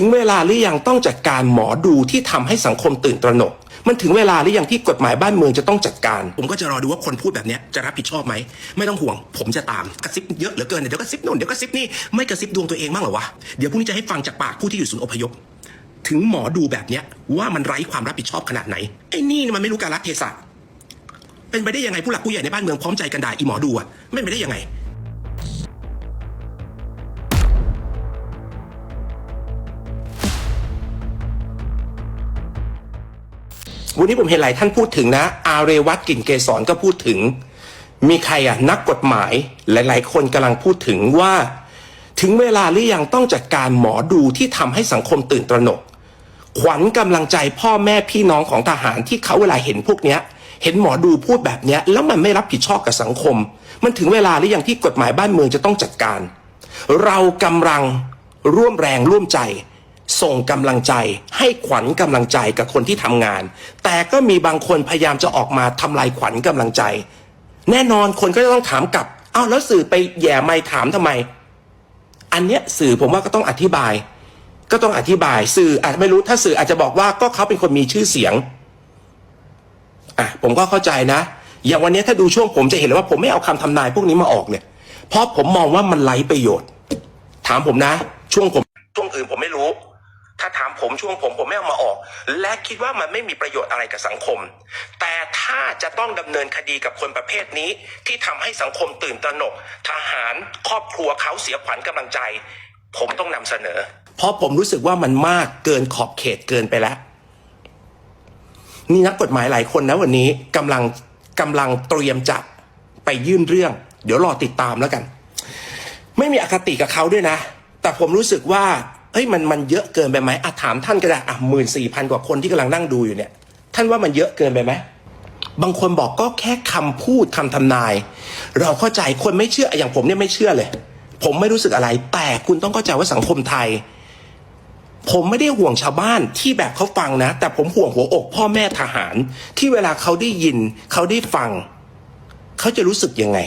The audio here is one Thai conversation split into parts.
ถึงเวลาหรือยังต้องจัดการหมอดูที่ทำให้สังคมตื่นตระหนก มันถึงเวลาหรือยังที่กฎหมายบ้านเมืองจะต้องจัดการ ผมก็จะรอดูว่าคนพูดแบบนี้จะรับผิดชอบไหม ไม่ต้องห่วง ผมจะตามกระซิบเยอะเหลือเกินเดี๋ยวกระซิบนู่นเดี๋ยวกระซิบนี่ไม่กระซิบดวงตัวเองบ้างหรอวะเดี๋ยวพรุ่งนี้จะให้ฟังจากปากผู้ที่อยู่ศูนย์อพยพถึงหมอดูแบบเนี้ยว่ามันไร้ความรับผิดชอบขนาดไหนไอ้นี่มันไม่รู้การรัเทศะเป็นไปได้ยังไงผู้หลักผู้ใหญ่ในบ้านเมืองพร้อมใจกันด่าอีหมอดูอะไม่ไปได้ยังไง วันนี้ผมเห็นหลายท่านพูดถึงนะ อาเรวัตกลิ่นเกษรก็พูดถึง มีใครอะนักกฎหมายหลาย ๆ คนกำลังพูดถึงว่า ถึงเวลาหรือยังต้องจัดการหมอดูที่ทำให้สังคมตื่นตระหนก ขวัญกำลังใจพ่อแม่พี่น้องของทหารที่เขาเวลาเห็นพวกเนี้ยเห็นหมอดูพูดแบบเนี้ยแล้วมันไม่รับผิดชอบกับสังคม มันถึงเวลาหรือยังที่กฎหมายบ้านเมืองจะต้องจัดการ เรากำลังร่วมแรงร่วมใจ ส่งกำลังใจ ให้ขวัญกำลังใจกับคนที่ทำงาน แต่ก็มีบางคนพยายามจะออกมาทำลายขวัญกำลังใจ แน่นอนคนก็จะต้องถามกลับอ้าวแล้วสื่อไปแย่ไม่ถามทำไม อันเนี้ยสื่อผมว่าก็ต้องอธิบาย ก็ต้องอธิบายสื่ออาจจะไม่รู้ถ้าสื่ออาจจะบอกว่าก็เขาเป็นคนมีชื่อเสียงอะผมก็เข้าใจนะอย่างวันนี้ถ้าดูช่วงผมจะเห็นเลยว่าผมไม่เอาคำทำนายพวกนี้มาออกเนี่ยเพราะผมมองว่ามันไร้ประโยชน์ ถามผมนะ ช่วงผมช่วงอื่นผม ผมช่วงผมผมไม่เอามาออก และคิดว่ามันไม่มีประโยชน์อะไรกับสังคม แต่ถ้าจะต้องดำเนินคดีกับคนประเภทนี้ ที่ทำให้สังคมตื่นตระหนก ทหารครอบครัวเขาเสียขวัญกำลังใจ ผมต้องนำเสนอ เพราะผมรู้สึกว่ามันมากเกินขอบเขตเกินไปแล้วนี่นักกฎหมายหลายคนนะวันนี้กำลังกำลังเตรียมจะไปยื่นเรื่อง เดี๋ยวรอติดตามแล้วกัน ไม่มีอคติกับเขาด้วยนะ แต่ผมรู้สึกว่า เฮ้ยมันมันเยอะเกินไปไหมอะถามท่านก็ได้อะหมื่นสี่พันกว่าคนที่กำลังนั่งดูอยู่เนี่ย ท่านว่ามันเยอะเกินไปไหมบางคนบอกก็แค่คำพูดคำทำนาย เราเข้าใจคนไม่เชื่ออย่างผมเนี่ยไม่เชื่อเลย ผมไม่รู้สึกอะไร แต่คุณต้องเข้าใจว่าสังคมไทย ผมไม่ได้ห่วงชาวบ้านที่แบบเขาฟังนะ แต่ผมห่วงหัวอกพ่อแม่ทหาร ที่เวลาเขาได้ยิน เขาได้ฟัง เขาจะรู้สึกยังไง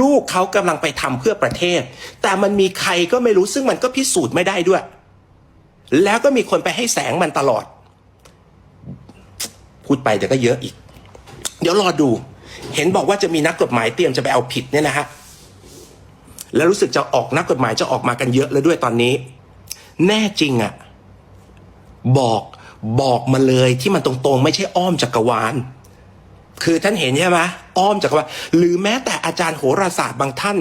ลูกเขากำลังไปทำเพื่อประเทศ แต่มันมีใครก็ไม่รู้ซึ่งมันก็พิสูจน์ไม่ได้ด้วย แล้วก็มีคนไปให้แสงมันตลอด พูดไปแต่ก็เยอะอีก เดี๋ยวรอดู เห็นบอกว่าจะมีนักกฎหมายเตรียมจะไปเอาผิดเนี่ยนะฮะแล้วรู้สึกจะออกนักกฎหมายจะออกมากันเยอะแล้วด้วยตอนนี้ แน่จริงอะบอกบอกมาเลยที่มันตรงๆ ไม่ใช่อ้อมจักรวาล คือท่านเห็นใช่ไหมอ้อมจักรวาลหรือแม้แต่อาจารย์โหราศาสตร์บางท่าน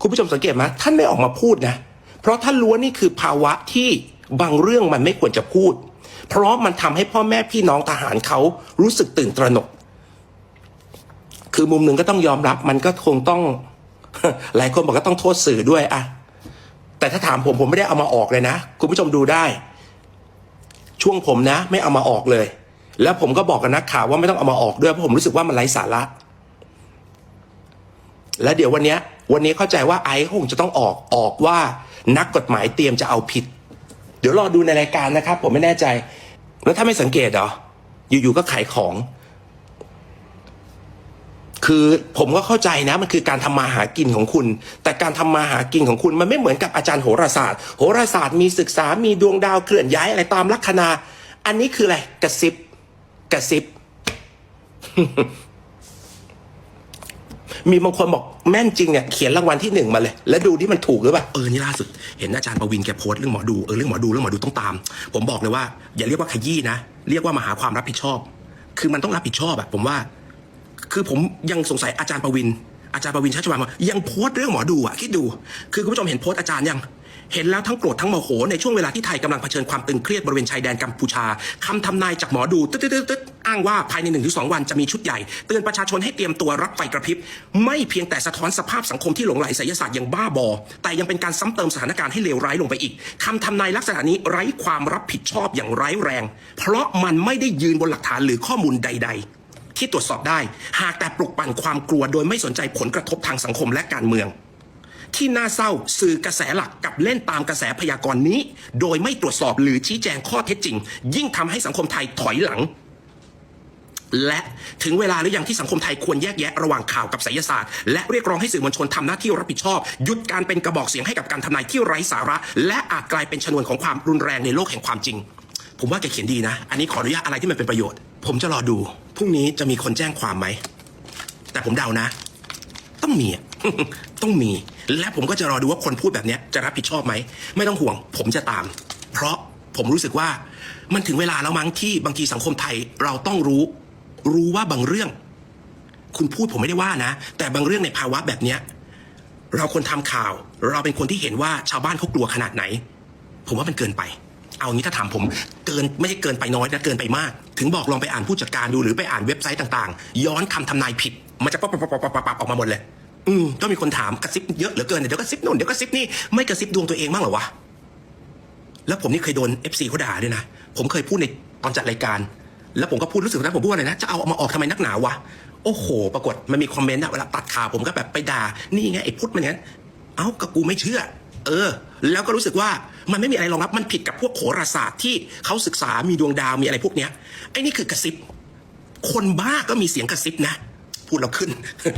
คุณผู้ชมสังเกตไหมท่านไม่ออกมาพูดนะ เพราะท่านรู้ว่านี่คือภาวะที่ บางเรื่องมันไม่ควรจะพูด เพราะมันทำให้พ่อแม่พี่น้องทหารเขารู้สึกตื่นตระหนก คือมุมหนึ่งก็ต้องยอมรับ มันก็คงต้อง หลายคนบอกก็ต้องโทษสื่อด้วยอะแต่ถ้าถามผมผมไม่ได้เอามาออกเลยนะ คุณผู้ชมดูได้ ช่วงผมนะ ไม่เอามาออกเลย แล้วผมก็บอกกับนักข่าวว่าไม่ต้องเอามาออกด้วยเพราะผมรู้สึกว่ามันไร้สาระและเดี๋ยววันนี้วันนี้เข้าใจว่าไอซ์คงจะต้องออกออกว่านักกฎหมายเตรียมจะเอาผิด ดี๋ยวรอดูในรายการนะครับ ผมไม่แน่ใจ แล้วถ้าไม่สังเกตเหรอ อยู่ๆก็ขายของ คือผมก็เข้าใจนะ มันคือการทำมาหากินของคุณ แต่การทำมาหากินของคุณ มันไม่เหมือนกับอาจารย์โหราศาสตร์ โหราศาสตร์มีศึกษา มีดวงดาวเคลื่อนย้ายอะไรตามลัคนา อันนี้คืออะไร กระซิบ กระซิบ มีบางคนบอกแม่นจริงเนี่ยเขียนรางวัลที่หนึ่งมาเลย แล้วดูที่มันถูกหรือเปล่าเออนี่ล่าสุด เห็นอาจารย์ประวินแกโพสต์เรื่องหมอดูเออเรื่องหมอดูเรื่องหมอดูต้องตาม ผมบอกเลยว่าอย่าเรียกว่าขยี้นะ เรียกว่ามาหาความรับผิดชอบ คือมันต้องรับผิดชอบอะผมว่า คือผมยังสงสัยอาจารย์ประวินอาจารย์ประวินชัชวานยังโพสต์เรื่องหมอดูอะคิดดู คือคุณผู้ชมเห็นโพสต์อาจารย์ยัง เห็นแล้วทั้งโกรธทั้งโมโห ในช่วงเวลาที่ไทยกำลังเผชิญความตึงเครียดบริเวณชายแดนกัมพูชาคำทำนายจากหมอดูตึ๊ดตึ๊ดตึ๊ดตึ๊ดอ้างว่าภายในหนึ่งถึงสองวันจะมีชุดใหญ่ เตือนประชาชนให้เตรียมตัวรับไฟกระพริบ ไม่เพียงแต่สะท้อนสภาพสังคมที่หลงไหลไสยศาสตร์อย่างบ้าบอ แต่ยังเป็นการซ้ำเติมสถานการณ์ให้เลวร้ายลงไปอีกคำทำนายลักษณะนี้ไร้ความรับผิดชอบอย่างร้ายแรง เพราะมันไม่ได้ยืนบนหลักฐานหรือข้อมูลใด ๆ ที่ตรวจสอบได้ หากแต่ปลุกปั่นความกลัวโดยไม่สนใจผลกระทบทางสังคมและการเมือง ที่น่าเศร้าสื่อกระแสหลักกับเล่นตามกระแสพยากรณ์นี้ โดยไม่ตรวจสอบหรือชี้แจงข้อเท็จจริง ยิ่งทำให้สังคมไทยถอยหลัง และถึงเวลาหรือยังที่สังคมไทยควรแยกแยะระหว่างข่าวกับไสยศาสตร์ และเรียกร้องให้สื่อมวลชนทำหน้าที่รับผิดชอบ หยุดการเป็นกระบอกเสียงให้กับการทำนายที่ไร้สาระ และอาจกลายเป็นชนวนของความรุนแรงในโลกแห่งความจริง ผมว่าแกเขียนดีนะ อันนี้ขออนุญาตอะไรที่มันเป็นประโยชน์ ผมจะรอดูพรุ่งนี้จะมีคนแจ้งความไหมแต่ผมเดานะ ต้องมีอะ ต้องมี และผมก็จะรอดูว่าคนพูดแบบนี้จะรับผิดชอบไหม ไม่ต้องห่วง ผมจะตาม เพราะผมรู้สึกว่ามันถึงเวลาแล้วมั้งที่บางทีสังคมไทยเราต้องรู้ รู้ว่าบางเรื่อง คุณพูดผมไม่ได้ว่านะ แต่บางเรื่องในภาวะแบบเนี้ยเราควรทำข่าว เราเป็นคนที่เห็นว่าชาวบ้านเขากลัวขนาดไหน ผมว่ามันเกินไป เอางี้ถ้าถามผม เกินไม่ใช่เกินไปน้อยนะเกินไปมาก ถึงบอกลองไปอ่านผู้จัดการดูหรือไปอ่านเว็บไซต์ต่างๆ ย้อนคำทำนายผิด มันจะปั๊บปั๊บปั๊บปั๊บปั๊บปั๊บออกมาหมดเลย อืมก็มีคนถามกระซิบเยอะเหลือเกินเดี๋ยวกระซิบนู่นเดี๋ยวกระซิบนี่ไม่กระซิบดวงตัวเองบ้างเหรอวะแล้วผมนี่เคยโดน FC เขาด่าด้วยนะ ผมเคยพูดในตอนจัดรายการ แล้วผมก็พูดรู้สึกนะผมพูดว่าอะไรนะ จะเอามาออกทำไมนักหนาวะ โอ้โห ปรากฏมันมีคอมเมนต์อะเวลาตัดข่าวผมก็แบบไปด่า นี่ไงไอ้พุทธมันเนี่ยเอ้าก็กูไม่เชื่อ เออ แล้วก็รู้สึกว่ามันไม่มีอะไรรองรับ มันผิดกับพวกโหราศาสตร์ที่เขาศึกษา มีดวงดาว มีอะไรพวกเนี้ย ไอ้นี่คือกระซิบ คนบ้าก็มีเสียงกระซิบนะ พูดเราขึ้น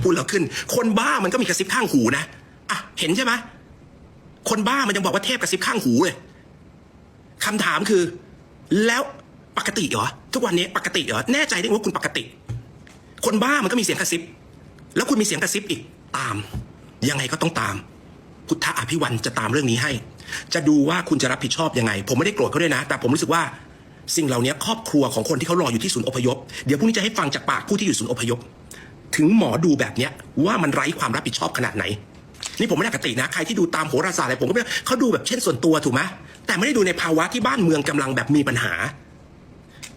พูดเราขึ้น คนบ้ามันก็มีกระซิบข้างหูนะอะเห็นใช่ไหมคนบ้ามันยังบอกว่าเทพกระซิบข้างหูเลยคำถามคือ แล้วปกติเหรอทุกวันนี้ปกติเหรอแน่ใจได้ว่าคุณปกติ คนบ้ามันก็มีเสียงกระซิบ แล้วคุณมีเสียงกระซิบอีกตาม ยังไงก็ต้องตาม พุทธอภิวันจะตามเรื่องนี้ให้ จะดูว่าคุณจะรับผิดชอบยังไง ผมไม่ได้โกรธเขาด้วยนะ แต่ผมรู้สึกว่าสิ่งเหล่านี้ครอบครัวของคนที่เขารออยู่ที่ศูนย์อพยพ เดี๋ยวพรุ่งนี้จะให้ฟังจากปากผู้ที่อยู่ศูนย์อพยพ ถึงหมอดูแบบเนี้ยว่ามันไร้ความรับผิดชอบขนาดไหน นี่ผมไม่ได้อคตินะ ใครที่ดูตามโหราศาสตร์อะไรผมก็ไม่เขาดูแบบเช่นส่วนตัวถูกไหมแต่ไม่ได้ดูในภาวะที่บ้านเมืองกำลังแบบมีปัญหา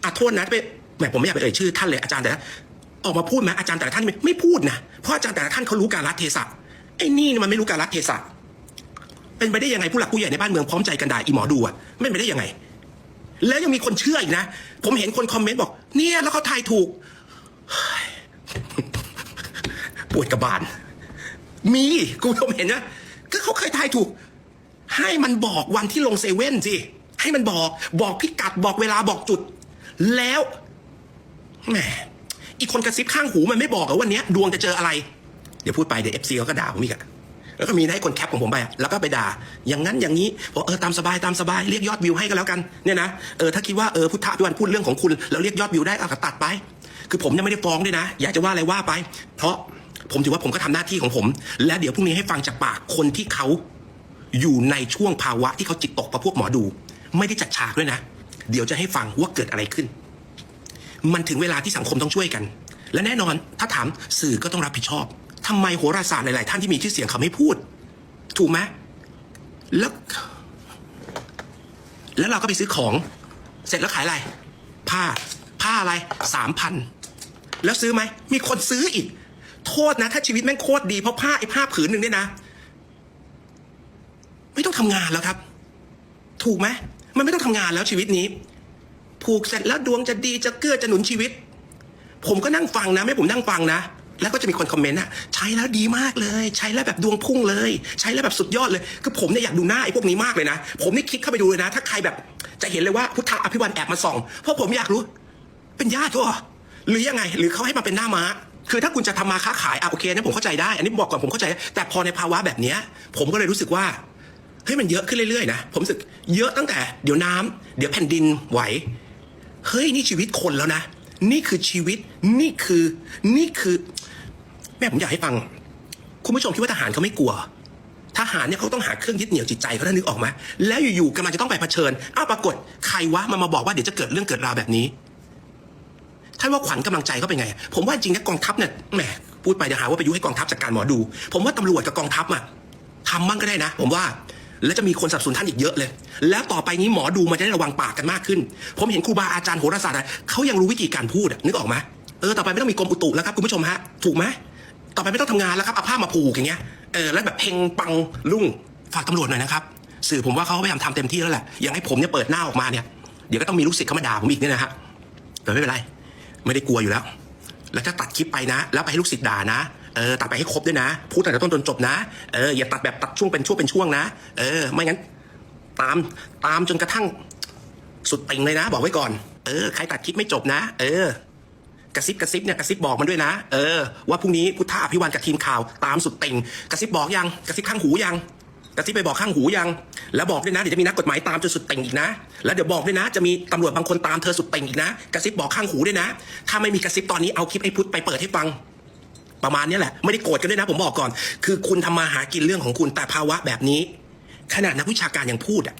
อะโทษนะไปแหมผมไม่อยากไปเอ่ยชื่อท่านเลยอาจารย์แต่ออกมาพูดไหมอาจารย์แต่ละท่านไม่ไม่พูดนะเพราะอาจารย์แต่ละท่านเขารู้การรัฐเทศะไอ้นี่มันไม่รู้การรัฐเทศะเป็นไปได้ยังไงผู้หลักผู้ใหญ่ในบ้านเมืองพร้อมใจกันด่าอีหมอดูอะไม่ไปได้ยังไง แล้วยังมีคนเชื่ออีกนะ ผมเห็นคนคอมเมนต์บอก เนี่ยแล้วเขาทายถูก ปวดกระบาล มีกูชมเห็นนะก็เขาเคยทายถูก ให้มันบอกวันที่ลงเซเว่นสิ ให้มันบอกบอกพิกัดบอกเวลาบอกจุด แล้วแหมอีกคนกระซิบข้างหูมันไม่บอกเหรอวันนี้ดวงจะเจออะไร เดี๋ยวพูดไปเดี๋ยวเอฟซีเขาก็ด่าผมอีกอะแล้วก็มีให้คนแคปของผมไปอะแล้วก็ไปด่า อย่างนั้นอย่างนี้บอกเออตามสบายตามสบายเรียกยอดวิวให้ก็แล้วกันเนี่ยนะเออถ้าคิดว่าเออพุทธะพิวันพูดเรื่องของคุณแล้วเรียกยอดวิวได้เอาก็ตัดไป คือผมยังไม่ได้ฟ้องด้วยนะ อยากจะว่าอะไรว่าไป เพราะ ผมถือว่าผมก็ทำหน้าที่ของผม และเดี๋ยวพรุ่งนี้ให้ฟังจากปากคนที่เขาอยู่ในช่วงภาวะที่เขาจิตตกประพวกหมอดู ไม่ได้จัดฉากด้วยนะ เดี๋ยวจะให้ฟังว่าเกิดอะไรขึ้น มันถึงเวลาที่สังคมต้องช่วยกัน และแน่นอนถ้าถามสื่อก็ต้องรับผิดชอบทำไมโหราศาสตร์หลาย ๆ ท่านที่มีชื่อเสียงเขาไม่พูด ถูกไหมแล้วแล้วเราก็ไปซื้อของ เสร็จแล้วขายอะไร ผ้า ผ้าอะไรสามพัน แล้วซื้อไหม มีคนซื้ออีก โทษนะ ถ้าชีวิตแม่งโคตรดีเพราะผ้าไอ้ผ้าผืนหนึ่งเนี่ยนะ ไม่ต้องทำงานแล้วครับ ถูกไหมมันไม่ต้องทำงานแล้วชีวิตนี้ ผูกเสร็จแล้วดวงจะดีจะเกื้อจะหนุนชีวิต ผมก็นั่งฟังนะ ไม่ผมนั่งฟังนะแล้วก็จะมีคนคอมเมนต์อะใช้แล้วดีมากเลย ใช้แล้วแบบดวงพุ่งเลย ใช้แล้วแบบสุดยอดเลย คือผมเนี่ยอยากดูหน้าไอ้พวกนี้มากเลยนะ ผมนี่คลิกเข้าไปดูเลยนะ ถ้าใครแบบจะเห็นเลยว่าพุทธะอภิวันแอบมาส่อง เพราะผมอยากรู้ เป็นญาติเขาเหรอหรือยังไง หรือเขาให้มาเป็นหน้าม้า คือถ้าคุณจะทำมาค้าขายอะโอเคนะผมเข้าใจได้ อันนี้บอกก่อนผมเข้าใจ แต่พอในภาวะแบบนี้ผมก็เลยรู้สึกว่าเฮ้ยมันเยอะขึ้นเรื่อยๆนะผมรู้สึกเยอะตั้งแต่เดี๋ยวน้ำเดี๋ยวแผ่นดินไหวเฮ้ยนี่ชีวิตคนแล้วนะ นี่คือชีวิตนี่คือนี่คือ แม่ผมอยากให้ฟัง คุณผู้ชมคิดว่าทหารเขาไม่กลัวทหารเนี่ยเขาต้องหาเครื่องยึดเหนี่ยวจิตใจเขาท่านนึกออกไหมแล้วอยู่ๆกำลังจะต้องไปเผชิญอ้าวปรากฏใครวะมันมาบอกว่าเดี๋ยวจะเกิดเรื่องเกิดราวแบบนี้ ท่านว่าขวัญกำลังใจเขาเป็นไง ผมว่าจริงนะกองทัพเนี่ยแหมพูดไปเดี๋ยวหาว่าไปยุให้กองทัพจัดการหมอดู ผมว่าตำรวจกับกองทัพอะทำมั่งก็ได้นะ ผมว่าแล้วจะมีคนสับสนท่านอีกเยอะเลย แล้วต่อไปนี้หมอดูมันจะได้ระวังปากกันมากขึ้น ผมเห็นครูบาอาจารย์โหราศาสตร์เขายังรู้วิธีการพูดนึกออกไหมเออต่อไปไม่ต้องมีกรมอุตุแล้วครับคุณผู้ชมฮะถูกไหมต่อไปไม่ต้องทำงานแล้วครับเอาผ้ามาผูกอย่างเงี้ยเออแล้วแบบเฮงปังลุ่งฝากตำรวจหน่อยนะครับสื่อผมว่าเขาพยายามทำเต็มที่แล้วแหละอย่างให้ผมเนี่ยเปิดหน้าออกมาเนี่ยเดี๋ยวก็ต้องมีลูกศิษย์เข้ามาด่าผมอีกเนี่ยนะฮะแต่ไม่เป็นไร ไม่ได้กลัวอยู่แล้ว แล้วถ้าตัดคลิปไปนะ แล้วไปให้ลูกศิษย์ด่านะ เออ ตัดไปให้ครบด้วยนะ พูดตั้งแต่ต้นจนจบนะ เออ อย่าตัดแบบตัดช่วงเป็นช่วงเป็นช่วงนะ เออ ไม่งั้น ตาม ตามจนกระทั่งสุดติ่งเลยนะ บอกไว้ก่อน เออ ใครตัดคลิปไม่จบนะ เออ กระซิบกระซิบเนี่ยกระซิบบอกมันด้วยนะ เออ ว่าพรุ่งนี้พุทธาอภิวันกับทีมข่าว ตามสุดติ่ง กระซิบบอกยัง กระซิบข้างหูยัง กระซิบไปบอกข้างหูยัง แล้วบอกด้วยนะเดี๋ยวจะมีนักกฎหมายตามจนสุดติ่งอีกนะ แล้วเดี๋ยวบอกด้วยนะ จะมีตำรวจบางคนตามเธอสุดติ่งอีกนะ กระซิบบอกข้างหูด้วยนะ ถ้าไม่มีกระซิบตอนนี้เอาคลิปไอ้พุทธไปเปิดให้ฟัง ประมาณนี้แหละ ไม่ได้โกรธกันด้วยนะ ผมบอกก่อน คือคุณทำมาหากินเรื่องของคุณแต่ภาวะแบบนี้ ขนาดนักวิชาการยังพูดอะ